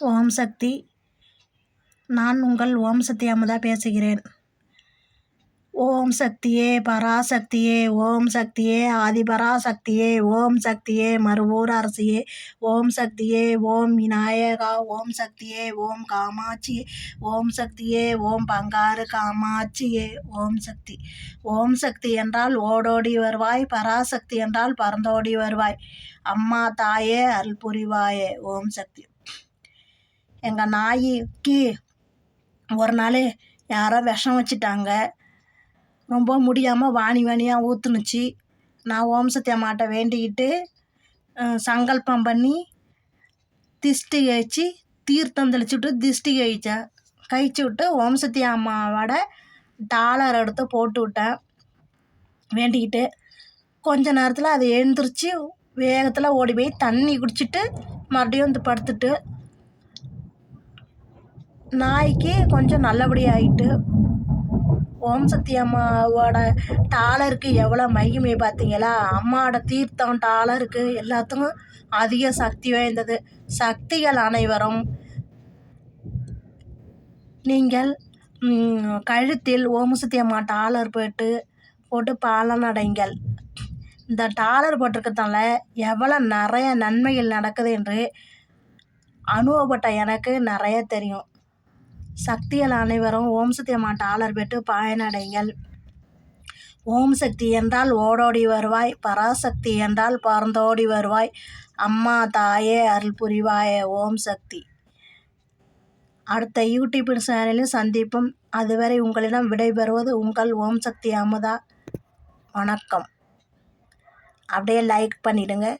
ஓம் சக்தி. நான் உங்கள் ஓம் சக்தி அமுதா பேசுகிறேன். ஓம் சக்தியே பராசக்தியே ஓம் சக்தியே ஆதிபராசக்தியே ஓம் சக்தியே மறுவூர் அரசியே. ஓம் சக்தியே ஓம் விநாயகா ஓம் சக்தியே ஓம் காமாட்சியே. ஓம் சக்தியே ஓம் பங்காரு காமாட்சியே. ஓம் சக்தி. ஓம் சக்தி என்றால் ஓடோடி வருவாய் பராசக்தி என்றால் பறந்தோடி வருவாய். அம்மா தாயே அல்புரிவாயே ஓம் சக்தி. எங்கள் நாய்க்கு ஒரு நாள் யாரோ விஷம் வச்சுட்டாங்க. ரொம்ப முடியாமல் வாணி வாணியாக ஊற்றுனுச்சு நான் ஓம் சக்தி வேண்டிக்கிட்டு சங்கல்பம் பண்ணி திஷ்டி கழிச்சு தீர்த்தம் தெளிச்சு விட்டு திஷ்டி கழிச்சேன் கழிச்சு விட்டு ஓம் சக்தி அம்மாவோட டாலர் எடுத்து போட்டு விட்டேன். வேண்டிக்கிட்டு கொஞ்ச நேரத்தில் அது எழுந்திரிச்சு வேகத்தில் ஓடி போய் தண்ணி குடிச்சிட்டு மறுபடியும் வந்து படுத்துட்டு நாய்க்கு கொஞ்சம் நல்லபடியாகிட்டு ஓம் சக்தி அம்மாவோட டாலருக்கு எவ்வளோ மகிமை பார்த்தீங்களா? அம்மாவோட தீர்த்தம் டாலருக்கு எல்லாத்துக்கும் அதிக சக்தி வாய்ந்தது. சக்திகள் அனைவரும் நீங்கள் கழுத்தில் ஓம் சக்தி அம்மா டாலர் போட்டு போட்டு பாலனடைங்கள் இந்த டாலர் போட்டிருக்கிறதால எவ்வளோ நிறைய நன்மைகள் நடக்குது என்று அனுபவப்பட்ட எனக்கு நிறைய தெரியும். சக்திகள் அனைவரும் ஓம் சக்தி அம்மா டாலர் பெற்று பயனடைங்கள். ஓம் சக்தி என்றால் ஓடோடி வருவாய் பராசக்தி என்றால் பறந்தோடி வருவாய். அம்மா தாயே அருள் புரிவாய ஓம் சக்தி. அடுத்த யூடியூப் சேனலில் சந்திப்பும். அதுவரை உங்களிடம் விடைபெறுவது உங்கள் ஓம் சக்தி அமுதா. வணக்கம். அப்படியே லைக் பண்ணிவிடுங்க